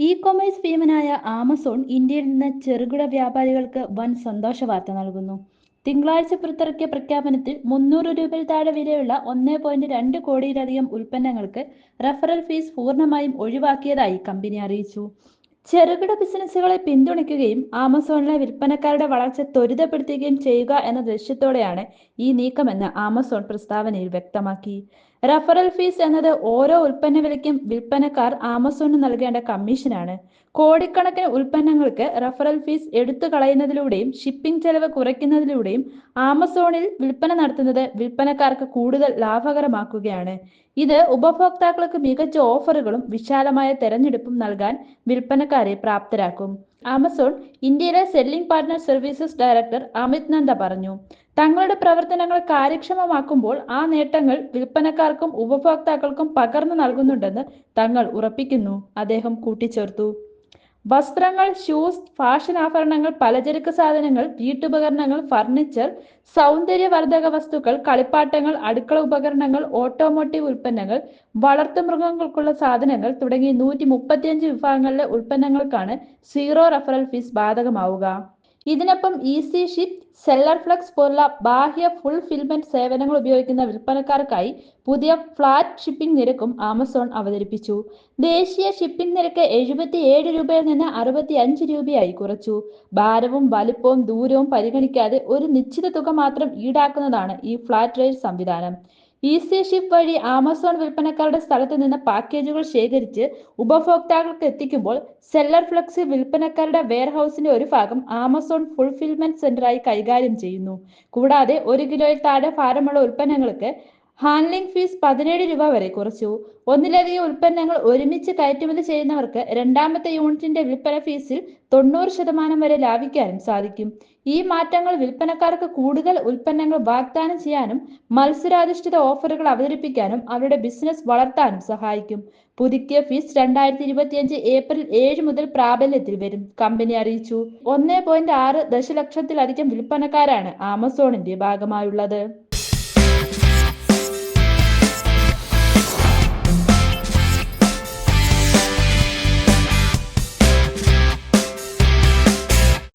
E commerce ഭീമനായ Amazon ഇന്ത്യയിൽ നിന്ന് ചെറുകിട വ്യാപാരികൾക്ക് വൻ സന്തോഷ വാർത്ത നൽകുന്നു. തിങ്കളാഴ്ച പുറത്തിറക്കിയ പ്രഖ്യാപനത്തിൽ മുന്നൂറ് രൂപയിൽ താഴെ വിലയുള്ള ഒന്നേ പോയിന്റ് രണ്ട് കോടിയിലധികം ഉൽപ്പന്നങ്ങൾക്ക് റഫറൽ ഫീസ് പൂർണമായും ഒഴിവാക്കിയതായി കമ്പനി അറിയിച്ചു. ചെറുകിട ബിസിനസ്സുകളെ പിന്തുണയ്ക്കുകയും ആമസോണിലെ വിൽപ്പനക്കാരുടെ വളർച്ച ത്വരിതപ്പെടുത്തുകയും ചെയ്യുക എന്ന ലക്ഷ്യത്തോടെയാണ് ഈ നീക്കമെന്ന് ആമസോൺ പ്രസ്താവനയിൽ വ്യക്തമാക്കി. റഫറൽ ഫീസ് എന്നത് ഓരോ ഉൽപ്പന്ന വിലയ്ക്കും വിൽപ്പനക്കാർ ആമസോണിന് നൽകേണ്ട കമ്മീഷനാണ് കോടിക്കണക്കിന് ഉൽപ്പന്നങ്ങൾക്ക് റഫറൽ ഫീസ് എടുത്തു കളയുന്നതിലൂടെയും ഷിപ്പിംഗ് ചെലവ് കുറയ്ക്കുന്നതിലൂടെയും ആമസോണിൽ വിൽപ്പന നടത്തുന്നത് വിൽപ്പനക്കാർക്ക് കൂടുതൽ ലാഭകരമാക്കുകയാണ്. ഇത് ഉപഭോക്താക്കൾക്ക് മികച്ച ഓഫറുകളും വിശാലമായ തെരഞ്ഞെടുപ്പും നൽകാൻ വിൽപ്പനക്കാരെ പ്രാപ്തരാക്കും. ആമസോൺ ഇന്ത്യയിലെ selling partner services director Amit Nanda പറഞ്ഞു. തങ്ങളുടെ പ്രവർത്തനങ്ങൾ കാര്യക്ഷമമാക്കുമ്പോൾ ആ നേട്ടങ്ങൾ വിൽപ്പനക്കാർക്കും ഉപഭോക്താക്കൾക്കും പകർന്നു നൽകുന്നുണ്ടെന്ന് തങ്ങൾ ഉറപ്പിക്കുന്നു. അദ്ദേഹം കൂട്ടിച്ചേർത്തു. വസ്ത്രങ്ങൾ ഷൂസ് ഫാഷൻ ആഭരണങ്ങൾ പലചരക്ക് സാധനങ്ങൾ വീട്ടുപകരണങ്ങൾ ഫർണിച്ചർ സൗന്ദര്യവർദ്ധക വസ്തുക്കൾ കളിപ്പാട്ടങ്ങൾ അടുക്കള ഉപകരണങ്ങൾ ഓട്ടോമോട്ടീവ് ഉൽപ്പന്നങ്ങൾ വളർത്തുമൃഗങ്ങൾക്കുള്ള സാധനങ്ങൾ തുടങ്ങി നൂറ്റി മുപ്പത്തിയഞ്ച് വിഭാഗങ്ങളിലെ ഉൽപ്പന്നങ്ങൾക്കാണ് സീറോ റഫറൽ ഫീസ് ബാധകമാവുക. ഇതിനൊപ്പം ഈസി ഷിപ്പ് സെല്ലർ ഫ്ലക്സ് പോലുള്ള ബാഹ്യ ഫുൾഫിൽമെന്റ് സേവനങ്ങൾ ഉപയോഗിക്കുന്ന വിൽപ്പനക്കാർക്കായി പുതിയ ഫ്ലാറ്റ് ഷിപ്പിംഗ് നിരക്കും ആമസോൺ അവതരിപ്പിച്ചു. ദേശീയ ഷിപ്പിംഗ് നിരക്ക് എഴുപത്തി ഏഴ് രൂപയിൽ നിന്ന് അറുപത്തി അഞ്ച് രൂപയായി കുറച്ചു. ഭാരവും വലിപ്പവും ദൂരവും പരിഗണിക്കാതെ ഒരു നിശ്ചിത തുക മാത്രം ഈടാക്കുന്നതാണ് ഈ ഫ്ലാറ്റ് റേറ്റ് സംവിധാനം. ഈസി ഷിപ്പ് വഴി ആമസോൺ വിൽപ്പനക്കാരുടെ സ്ഥലത്ത് നിന്ന് പാക്കേജുകൾ ശേഖരിച്ച് ഉപഭോക്താക്കൾക്ക് എത്തിക്കുമ്പോൾ സെല്ലർ ഫ്ലക്സ് വിൽപ്പനക്കാരുടെ വെയർഹൌസിന്റെ ഒരു ഭാഗം ആമസോൺ ഫുൾഫിൽമെന്റ് സെന്ററായി കൈകാര്യം ചെയ്യുന്നു. കൂടാതെ ഒരു കിലോയിൽ താഴെ ഭാരമുള്ള ഉൽപ്പന്നങ്ങൾക്ക് ഹാൻഡ്ലിംഗ് ഫീസ് പതിനേഴ് രൂപ വരെ കുറച്ചു. ഒന്നിലധികം ഉൽപ്പന്നങ്ങൾ ഒരുമിച്ച് കയറ്റുമതി ചെയ്യുന്നവർക്ക് രണ്ടാമത്തെ യൂണിറ്റിന്റെ വിൽപ്പന ഫീസിൽ തൊണ്ണൂറ് ശതമാനം വരെ ലാഭിക്കാനും സാധിക്കും. ഈ മാറ്റങ്ങൾ വിൽപ്പനക്കാർക്ക് കൂടുതൽ ഉൽപ്പന്നങ്ങൾ വാഗ്ദാനം ചെയ്യാനും മത്സരാധിഷ്ഠിത ഓഫറുകൾ അവതരിപ്പിക്കാനും അവരുടെ ബിസിനസ് വളർത്താനും സഹായിക്കും. പുതുക്കിയ ഫീസ് രണ്ടായിരത്തി ഇരുപത്തിയഞ്ച് ഏപ്രിൽ ഏഴ് മുതൽ പ്രാബല്യത്തിൽ വരും കമ്പനി അറിയിച്ചു. ഒന്നേ പോയിന്റ് ആറ് ദശലക്ഷത്തിലധികം വിൽപ്പനക്കാരാണ് ആമസോണിന്റെ ഭാഗമായുള്ളത്.